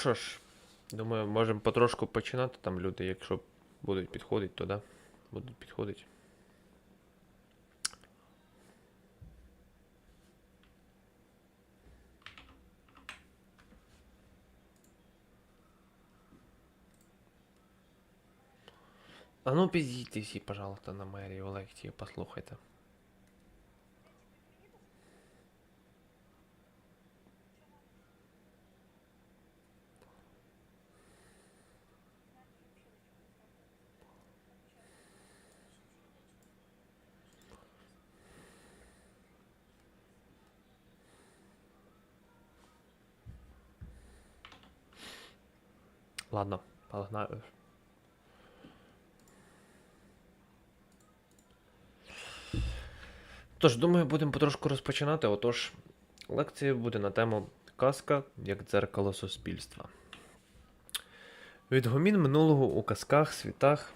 що ж, думаю, можемо потрошку починати там люди, якщо будуть підходити, то да, будуть підходити. А ну підійдіть всі, пожалуйста, на мерію лекцію, послухайте. Ладно, погнали. Тож, думаю, будемо потрошку розпочинати. Отож, лекція буде на тему казка як дзеркало суспільства. Відгомін минулого у казках, світах,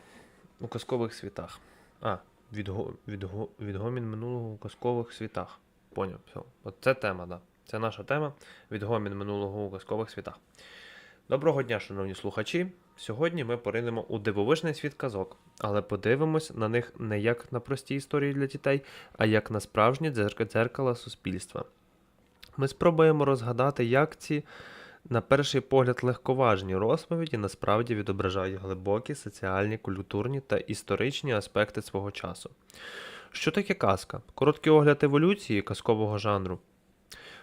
у казкових світах. А, відго, відго, відгомін минулого у казкових світах. Поняв, все. От це тема, да. Це наша тема. Відгомін минулого у казкових світах. Доброго дня, шановні слухачі. Сьогодні ми поринемо у дивовижний світ казок, але подивимось на них не як на прості історії для дітей, а як на справжнє дзерк- дзеркало суспільства. Ми спробуємо розгадати, як ці, на перший погляд, легковажні розповіді насправді відображають глибокі соціальні, культурні та історичні аспекти свого часу. Що таке казка? Короткий огляд еволюції казкового жанру.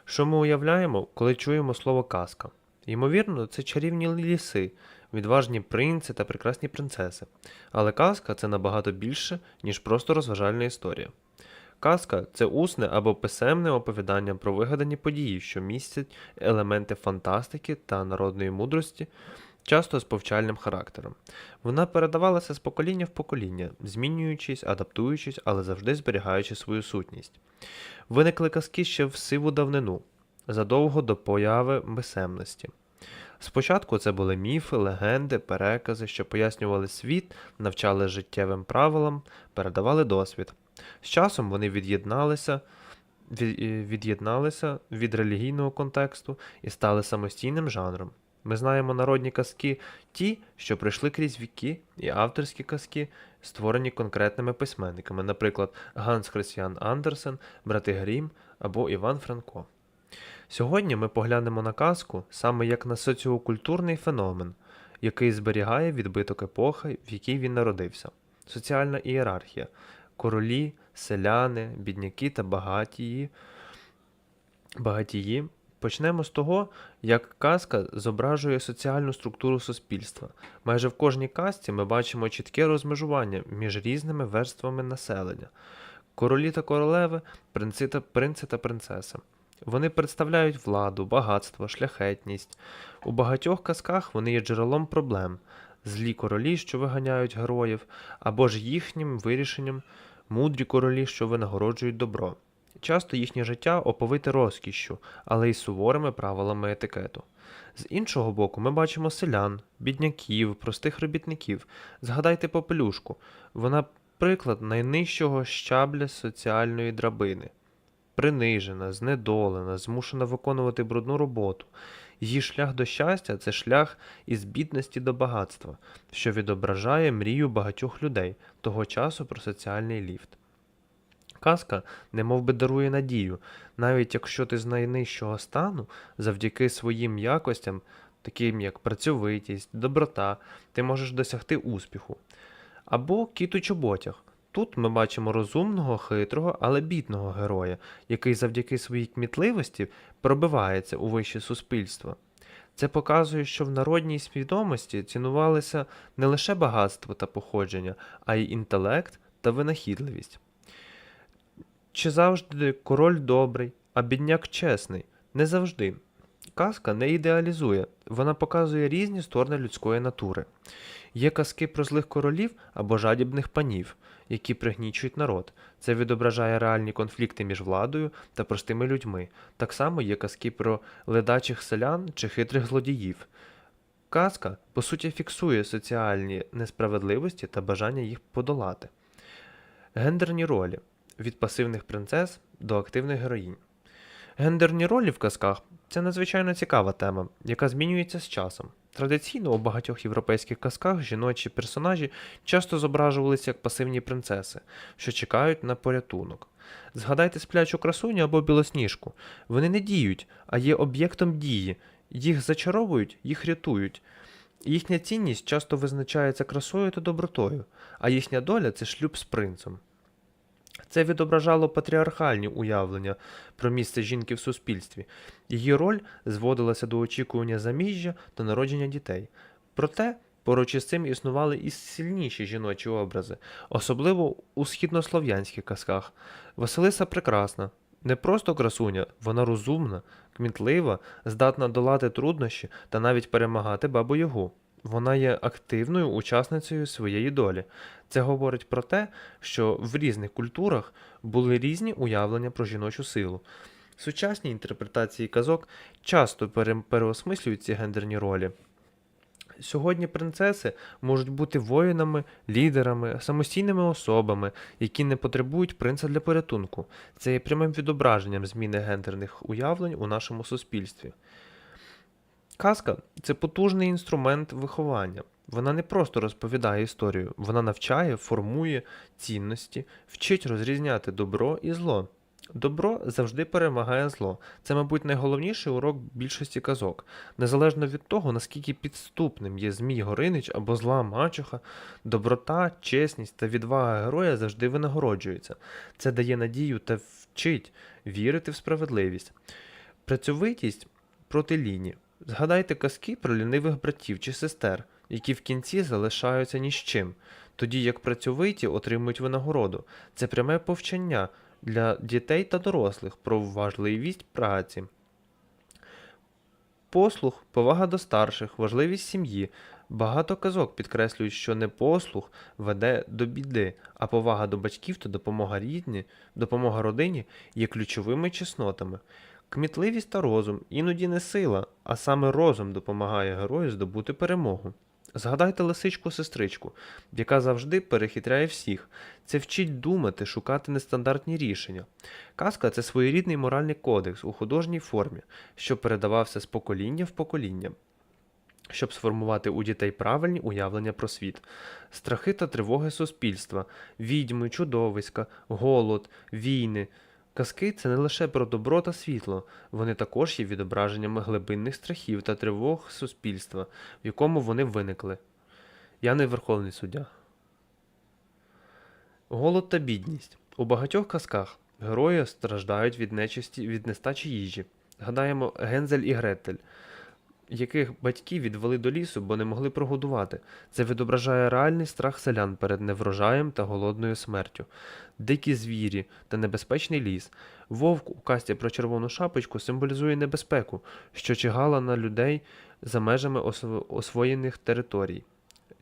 Що ми уявляємо, коли чуємо слово казка? Ймовірно, це чарівні ліси, відважні принци та прекрасні принцеси. Але казка це набагато більше, ніж просто розважальна історія. Казка це усне або писемне оповідання про вигадані події, що містять елементи фантастики та народної мудрості, часто з повчальним характером. Вона передавалася з покоління в покоління, змінюючись, адаптуючись, але завжди зберігаючи свою сутність. Виникли казки ще в сиву давнину, задовго до появи писемності. Спочатку це були міфи, легенди, перекази, що пояснювали світ, навчали життєвим правилам, передавали досвід. З часом вони від'єдналися, від- е, від'єдналися від релігійного контексту і стали самостійним жанром. Ми знаємо народні казки ті, що пройшли крізь віки, і авторські казки, створені конкретними письменниками, наприклад, Ганс Христіан Андерсен, Брати Грім або Іван Франко. Сьогодні ми поглянемо на казку саме як на соціокультурний феномен, який зберігає відбиток епохи, в якій він народився. Соціальна ієрархія, королі, селяни, бідняки та багатії. багатії. Почнемо з того, як казка зображує соціальну структуру суспільства. Майже в кожній казці ми бачимо чітке розмежування між різними верствами населення: королі та королеви, принци та, принци та принцеси. Вони представляють владу, багатство, шляхетність. У багатьох казках вони є джерелом проблем, злі королі, що виганяють героїв, або ж їхнім вирішенням мудрі королі, що винагороджують добро. Часто їхнє життя оповите розкішшю, але й суворими правилами етикету. З іншого боку, ми бачимо селян, бідняків, простих робітників. Згадайте попелюшку. Вона приклад найнижчого щабля соціальної драбини принижена, знедолена, змушена виконувати брудну роботу. Її шлях до щастя це шлях із бідності до багатства, що відображає мрію багатьох людей того часу про соціальний ліфт. Казка немов би дарує надію, навіть якщо ти з найнижчого стану, завдяки своїм якостям, таким як працьовитість, доброта, ти можеш досягти успіху. Або кіт у чоботях. Тут ми бачимо розумного, хитрого, але бідного героя, який завдяки своїй кмітливості пробивається у вище суспільство. Це показує, що в народній свідомості цінувалися не лише багатство та походження, а й інтелект та винахідливість. Чи завжди король добрий, а бідняк чесний? Не завжди. Казка не ідеалізує, вона показує різні сторони людської натури. Є казки про злих королів або жадібних панів, які пригнічують народ. Це відображає реальні конфлікти між владою та простими людьми. Так само є казки про ледачих селян чи хитрих злодіїв. Казка, по суті, фіксує соціальні несправедливості та бажання їх подолати. Гендерні ролі від пасивних принцес до активних героїнь. Гендерні ролі в казках це надзвичайно цікава тема, яка змінюється з часом. Традиційно у багатьох європейських казках жіночі персонажі часто зображувалися як пасивні принцеси, що чекають на порятунок. Згадайте сплячу красуню або білосніжку. Вони не діють, а є об'єктом дії. Їх зачаровують, їх рятують. Їхня цінність часто визначається красою та добротою, а їхня доля це шлюб з принцем. Це відображало патріархальні уявлення про місце жінки в суспільстві. Її роль зводилася до очікування заміжжя та народження дітей. Проте поруч із цим існували і сильніші жіночі образи, особливо у східнослов'янських казках. Василиса прекрасна, не просто красуня, вона розумна, кмітлива, здатна долати труднощі та навіть перемагати бабу Ягу. Вона є активною учасницею своєї долі. Це говорить про те, що в різних культурах були різні уявлення про жіночу силу. Сучасні інтерпретації казок часто переосмислюють ці гендерні ролі. Сьогодні принцеси можуть бути воїнами, лідерами, самостійними особами, які не потребують принца для порятунку. Це є прямим відображенням зміни гендерних уявлень у нашому суспільстві. Казка це потужний інструмент виховання. Вона не просто розповідає історію, вона навчає, формує цінності, вчить розрізняти добро і зло. Добро завжди перемагає зло. Це, мабуть, найголовніший урок більшості казок. Незалежно від того, наскільки підступним є Змій Горинич або зла мачуха, доброта, чесність та відвага героя завжди винагороджуються. Це дає надію та вчить вірити в справедливість. Працьовитість проти ліні. Згадайте казки про лінивих братів чи сестер, які в кінці залишаються ні з чим, тоді як працьовиті отримують винагороду. Це пряме повчання для дітей та дорослих про важливість праці. Послух, повага до старших, важливість сім'ї. Багато казок підкреслюють, що не послух веде до біди, а повага до батьків та допомога рідні, допомога родині є ключовими чеснотами. Кмітливість та розум іноді не сила, а саме розум допомагає герою здобути перемогу. Згадайте лисичку сестричку, яка завжди перехитряє всіх. Це вчить думати, шукати нестандартні рішення. Казка це своєрідний моральний кодекс у художній формі, що передавався з покоління в покоління, щоб сформувати у дітей правильні уявлення про світ, страхи та тривоги суспільства, відьми, чудовиська, голод, війни. Казки це не лише про добро та світло, вони також є відображеннями глибинних страхів та тривог суспільства, в якому вони виникли. Я не верховний суддя. Голод та бідність. У багатьох казках герої страждають від нечисті від нестачі їжі. Гадаємо Гензель і Гретель, яких батьки відвели до лісу, бо не могли прогодувати. Це відображає реальний страх селян перед неврожаєм та голодною смертю, дикі звірі та небезпечний ліс. Вовк у касті про червону шапочку символізує небезпеку, що чигала на людей за межами осво- освоєних територій.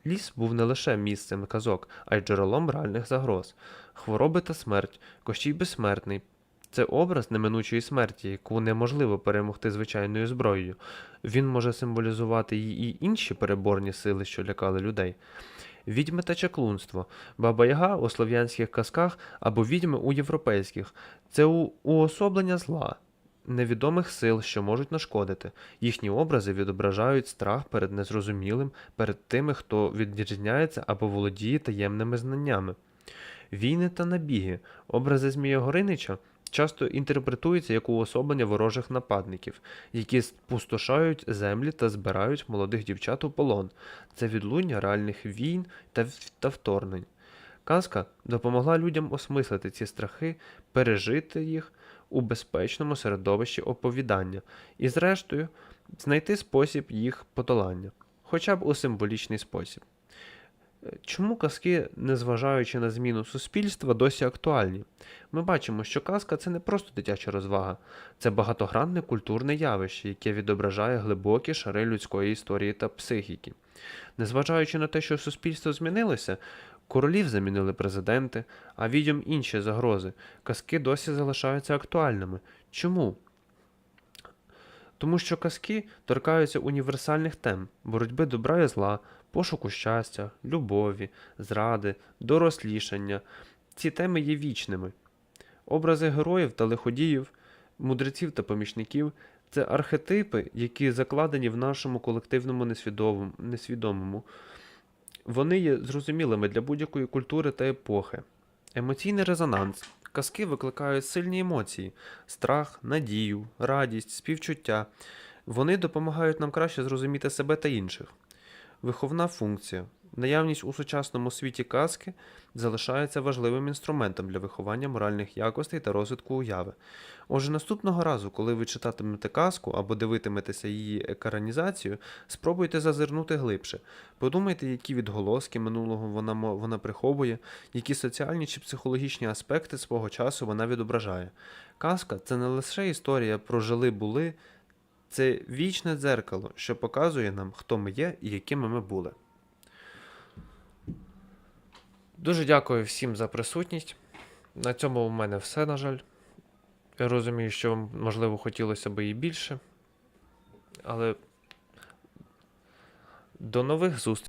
Ліс був не лише місцем казок, а й джерелом реальних загроз. Хвороби та смерть, Кощій безсмертний. Це образ неминучої смерті, яку неможливо перемогти звичайною зброєю. Він може символізувати і інші переборні сили, що лякали людей. Відьми та чаклунство. Баба Яга у слов'янських казках або відьми у європейських це уособлення зла, невідомих сил, що можуть нашкодити. Їхні образи відображають страх перед незрозумілим, перед тими, хто відрізняється або володіє таємними знаннями. Війни та набіги. Образи Змія Горинича часто інтерпретуються як уособлення ворожих нападників, які спустошають землі та збирають молодих дівчат у полон. Це відлуння реальних війн та, та вторгнень. Казка допомогла людям осмислити ці страхи, пережити їх у безпечному середовищі оповідання і, зрештою, знайти спосіб їх подолання, хоча б у символічний спосіб. Чому казки, незважаючи на зміну суспільства, досі актуальні? Ми бачимо, що казка це не просто дитяча розвага, це багатогранне культурне явище, яке відображає глибокі шари людської історії та психіки. Незважаючи на те, що суспільство змінилося, королів замінили президенти, а відьом інші загрози, казки досі залишаються актуальними. Чому? Тому що казки торкаються універсальних тем боротьби добра і зла, пошуку щастя, любові, зради, дорослішання. Ці теми є вічними. Образи героїв та лиходіїв мудреців та помічників це архетипи, які закладені в нашому колективному несвідомому. Вони є зрозумілими для будь-якої культури та епохи. Емоційний резонанс. Казки викликають сильні емоції: страх, надію, радість, співчуття. Вони допомагають нам краще зрозуміти себе та інших. Виховна функція. Наявність у сучасному світі казки залишається важливим інструментом для виховання моральних якостей та розвитку уяви. Отже, наступного разу, коли ви читатимете казку або дивитиметеся її екранізацію, спробуйте зазирнути глибше. Подумайте, які відголоски минулого вона, вона приховує, які соціальні чи психологічні аспекти свого часу вона відображає. Казка це не лише історія про жили-були, це вічне дзеркало, що показує нам, хто ми є і якими ми були. Дуже дякую всім за присутність. На цьому у мене все, на жаль. Я розумію, що вам, можливо, хотілося б і більше. Але до нових зустрічей.